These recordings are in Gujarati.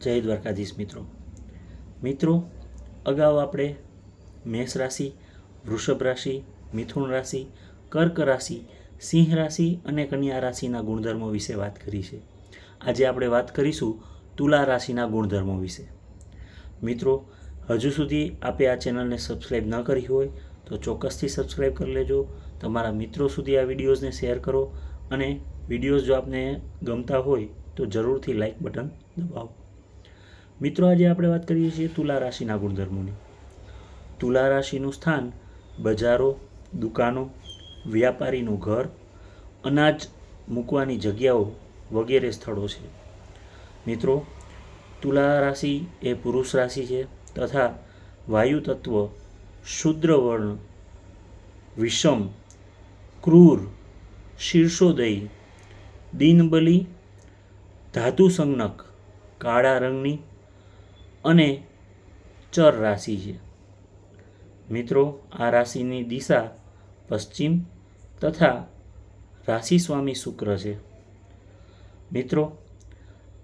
જય દ્વારકાધીશ મિત્રો. મિત્રો, અગાઉ આપણે મેષ રાશિ, વૃષભ રાશિ, મિથુન રાશિ, કર્ક રાશિ, સિંહ રાશિ અને કન્યા રાશિના ગુણધર્મો વિશે વાત કરી છે. આજે આપણે વાત કરીશું તુલા રાશિના ગુણધર્મો વિશે. મિત્રો, હજુ સુધી આપે આ ચેનલને સબસ્ક્રાઈબ ન કરી હોય તો ચોક્કસથી સબસ્ક્રાઈબ કરી લેજો. તમારા મિત્રો સુધી આ વિડીયોઝને શેર કરો અને વિડીયોઝ જો આપને ગમતા હોય તો જરૂરથી લાઈક બટન દબાવો. મિત્રો, આજે આપણે વાત કરીએ છીએ તુલા રાશિના ગુણધર્મોની. તુલા રાશિનું સ્થાન બજારો, દુકાનો, વ્યાપારીનું ઘર, અનાજ મૂકવાની જગ્યાઓ વગેરે સ્થળો છે. મિત્રો, તુલા રાશિ એ પુરુષ રાશિ છે તથા વાયુ તત્વ, શુદ્ર વર્ણ, વિષમ, ક્રૂર, શીર્ષોદયી, દિનબલી ધાતુ સંજ્ઞક કાળા રંગની અને ચર રાશિ છે. મિત્રો, આ રાશિની દિશા પશ્ચિમ તથા રાશિ સ્વામી શુક્ર છે. મિત્રો,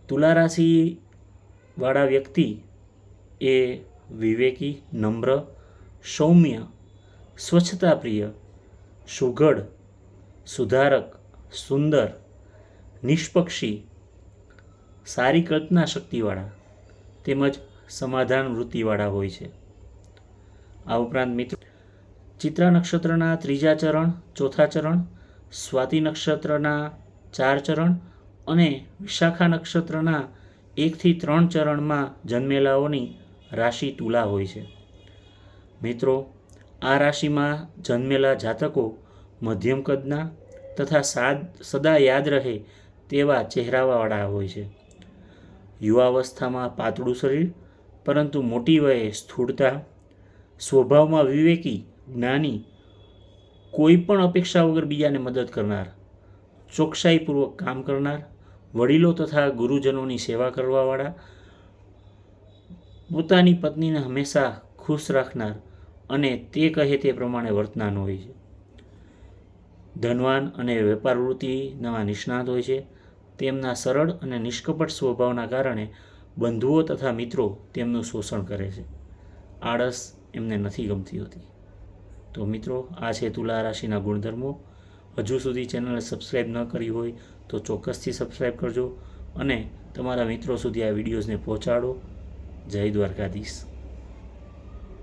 તુલા રાશિવાળા વ્યક્તિ એ વિવેકી, નમ્ર, સૌમ્ય, સ્વચ્છતા પ્રિય, સુઘડ, સુધારક, સુંદર, નિષ્પક્ષી, સારી કલ્પના શક્તિવાળા તેમજ સમાધાન વૃત્તિવાળા હોય છે. આ ઉપરાંત મિત્રો, ચિત્રા નક્ષત્રના ત્રીજા ચરણ, ચોથા ચરણ, સ્વાતિ નક્ષત્રના ચાર ચરણ અને વિશાખા નક્ષત્રના એકથી ત્રણ ચરણમાં જન્મેલાઓની રાશિ તુલા હોય છે. મિત્રો, આ રાશિમાં જન્મેલા જાતકો મધ્યમ કદના તથા સાદ, સદા યાદ રહે તેવા ચહેરાવાળા હોય છે. યુવાવસ્થામાં પાતળું શરીર પરંતુ મોટી વયે સ્થૂળતા, સ્વભાવમાં વિવેકી, જ્ઞાની, કોઈ પણ અપેક્ષા વગર બીજાને મદદ કરનાર, ચોકસાઈપૂર્વક કામ કરનાર, વડીલો તથા ગુરુજનોની સેવા કરવાવાળા, પોતાની પત્નીને હંમેશા ખુશ રાખનાર અને તે કહે તે પ્રમાણે વર્તનાર હોય છે. ધનવાન અને વેપાર વૃત્તિના નિષ્ણાત હોય છે. તેમના સરળ અને નિષ્કપટ સ્વભાવના કારણે બંધુઓ તથા મિત્રો તેમનું શોષણ કરે છે. આળસ એમને નથી ગમતી હોતી. તો મિત્રો, આ છે તુલા રાશિના ગુણધર્મો. હજુ સુધી ચેનલને સબસ્ક્રાઈબ ન કરી હોય તો ચોક્કસથી સબસ્ક્રાઈબ કરજો અને તમારા મિત્રો સુધી આ વિડીયોઝને પહોંચાડો. જય દ્વારકાધીશ.